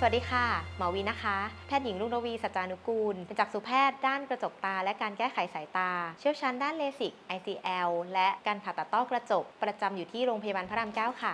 สวัสดีค่ะ หมอวีนะคะ แพทย์หญิงรุ่งรวีสัจจานุกูล เป็นจักษุแพทย์ด้านกระจกตา และการแก้ไขสายตา เชี่ยวชาญด้านเลสิก ICL และการผ่าตัดต้อกระจก ประจำอยู่ที่โรงพยาบาลพระราม9ค่ะ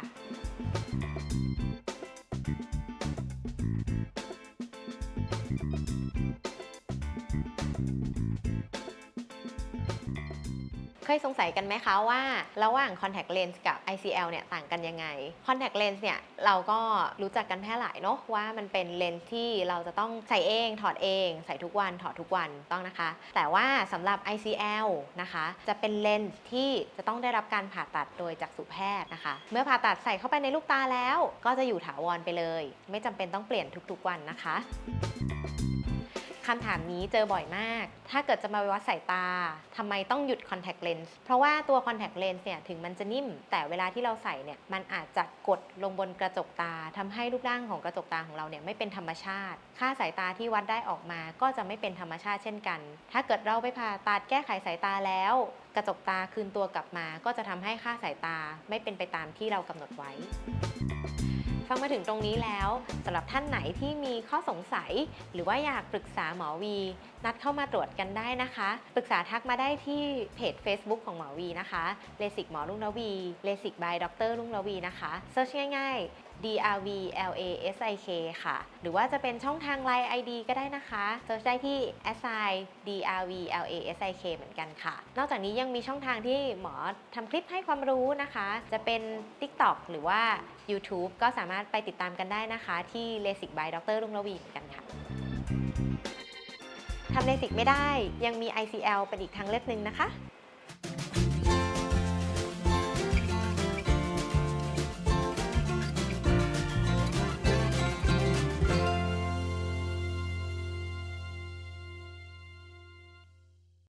เคยสงสัยกันไหมคะว่า ระหว่าง contact lens กับ ICL เนี่ยต่างกันยังไง contact lens เนี่ยเราก็รู้จักกันแพร่หลายเนาะว่ามันเป็นเลนส์ที่เราจะต้องใส่เองถอดเอง ใส่ทุกวันถอดทุกวันต้องนะคะ แต่ว่าสำหรับ ICL นะคะ จะเป็นเลนส์ที่จะต้องได้รับการผ่าตัดโดยจักษุแพทย์นะคะ เมื่อผ่าตัดใส่เข้าไปในลูกตาแล้ว ก็จะอยู่ถาวรไปเลย ไม่จำเป็นต้องเปลี่ยนทุกๆวันนะคะ คำถามนี้เจอบ่อยมาก ถ้าเกิดจะมาวัดสายตาทำไมต้องหยุด contact lens เพราะว่าตัว contact lens เนี่ยถึงมันจะนิ่ม แต่เวลาที่เราใส่เนี่ยมันอาจจะกดลงบนกระจกตาทำให้รูปร่างของกระจกตาของเราเนี่ยไม่เป็นธรรมชาติ ค่าสายตาที่วัดได้ออกมาก็จะไม่เป็นธรรมชาติเช่นกัน ถ้าเกิดเราไปผ่าตัดแก้ไขสายตาแล้ว กระจกตาคืนตัวกลับมา ก็จะทำให้ค่าสายตาไม่เป็นไปตามที่เรากำหนดไว้ ฟังมาถึงตรงนี้แล้วสำหรับท่านไหนที่มีข้อสงสัย หรือว่าอยากปรึกษาหมอวี นัดเข้ามาตรวจกันได้นะคะ ปรึกษาทักมาได้ที่เพจ Facebook ของหมอวีนะคะเลสิกหมอรุ่งระวีเลสิกบายดรรุ่งระวีนะคะเซิร์ชง่าย ๆ DRV LASIK ค่ะ หรือว่าจะเป็นช่องทาง Line ID ก็ได้นะคะเซิร์ชได้ที่ assign DRV LASIK เหมือนกันค่ะ นอกจากนี้ยังมีช่องทางที่หมอทำคลิปให้ความรู้นะคะ จะเป็น TikTok หรือว่า YouTube ก็สามารถไปติดตามกันได้นะคะที่ LASIK by ดรรุ่งระวีเหมือนกันค่ะทำเลสิกไม่ได้ยังมี ICL เป็นอีกทางเลือกหนึ่งนะคะ